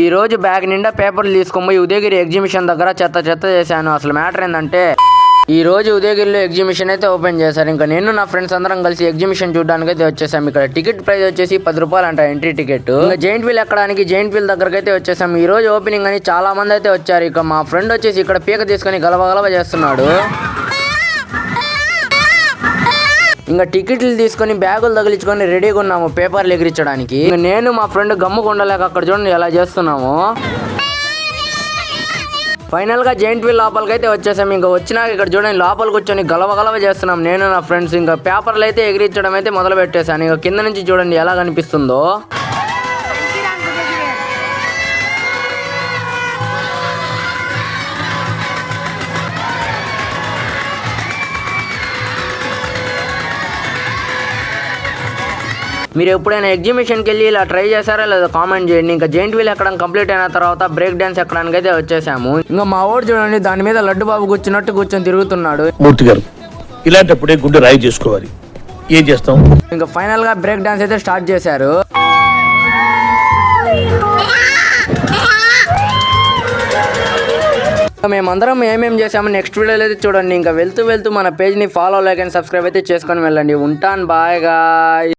ఈ రోజు బ్యాగ్ నిండా పేపర్లు తీసుకొని పోయి ఉదయగిరి ఎగ్జిబిషన్ దగ్గర చెత్త చెత్త చేశాను. అసలు మ్యాటర్ ఏంటంటే ఈ రోజు ఉదయగిరిలో ఎగ్జిబిషన్ అయితే ఓపెన్ చేశారు. ఇంకా నేను నా ఫ్రెండ్స్ అందరం కలిసి ఎగ్జిబిషన్ చూడడానికి అయితే వచ్చేసాం. ఇక్కడ టికెట్ ప్రైస్ వచ్చేసి పది రూపాయలు అంట ఎంట్రీ టికెట్. ఇంకా జైంట్ వీల్ ఎక్కడానికి జైంట్ వీల్ దగ్గరకి అయితే వచ్చేసాం. ఈ రోజు ఓపెనింగ్ అని చాలా మంది అయితే వచ్చారు. ఇక మా ఫ్రెండ్ వచ్చేసి ఇక్కడ పీక తీసుకొని గలవ గలవ చేస్తున్నాడు. ఇంకా టికెట్లు తీసుకొని బ్యాగులు తగిలించుకొని రెడీగా ఉన్నాము పేపర్లు ఎగిరించడానికి. నేను మా ఫ్రెండ్ గమ్ముకు ఉండలేక అక్కడ చూడండి ఎలా చేస్తున్నాము. ఫైనల్గా జైంట్ వీల్ లోపలికి అయితే వచ్చేసాం ఇంకా వచ్చినాక ఇక్కడ చూడండి లోపల కూర్చొని గలవ గలవ చేస్తున్నాం. నేను నా ఫ్రెండ్స్ ఇంకా పేపర్లు అయితే ఎగిరించడం అయితే మొదలు పెట్టేశాను ఇంకా కింద నుంచి చూడండి ఎలా కనిపిస్తుందో. మీరు ఎప్పుడైనా ఎగ్జిబిషన్కి వెళ్ళి ఇలా ట్రై చేశారా? లేదా కామెంట్ చేయండి. ఇంకా జైంట్ వీల్ ఎక్కడం కంప్లీట్ అయిన తర్వాత బ్రేక్ డాన్స్ ఎక్కడానికి అయితే వచ్చేసాము. ఇంకా మా ఓడి చూడండి దాని మీద లడ్డు బాబు కూర్చున్నట్టు కూర్చొని తిరుగుతున్నాడు. మూర్తి గారు ఇలాంటప్పుడే గుండె రాయి చేసుకోవాలి. ఏం చేస్తాం? ఇంకా ఫైనల్గా బ్రేక్ డాన్స్ అయితే స్టార్ట్ చేశారు. మేమందరం ఏమేం చేసాము నెక్స్ట్ వీడియోలో అయితే చూడండి. ఇంకా వెళ్తూ వెళ్తూ మన పేజ్ని ఫాలో లైక్ అండ్ సబ్స్క్రైబ్ అయితే చేసుకొని వెళ్ళండి. ఉంటాను బాయ్గా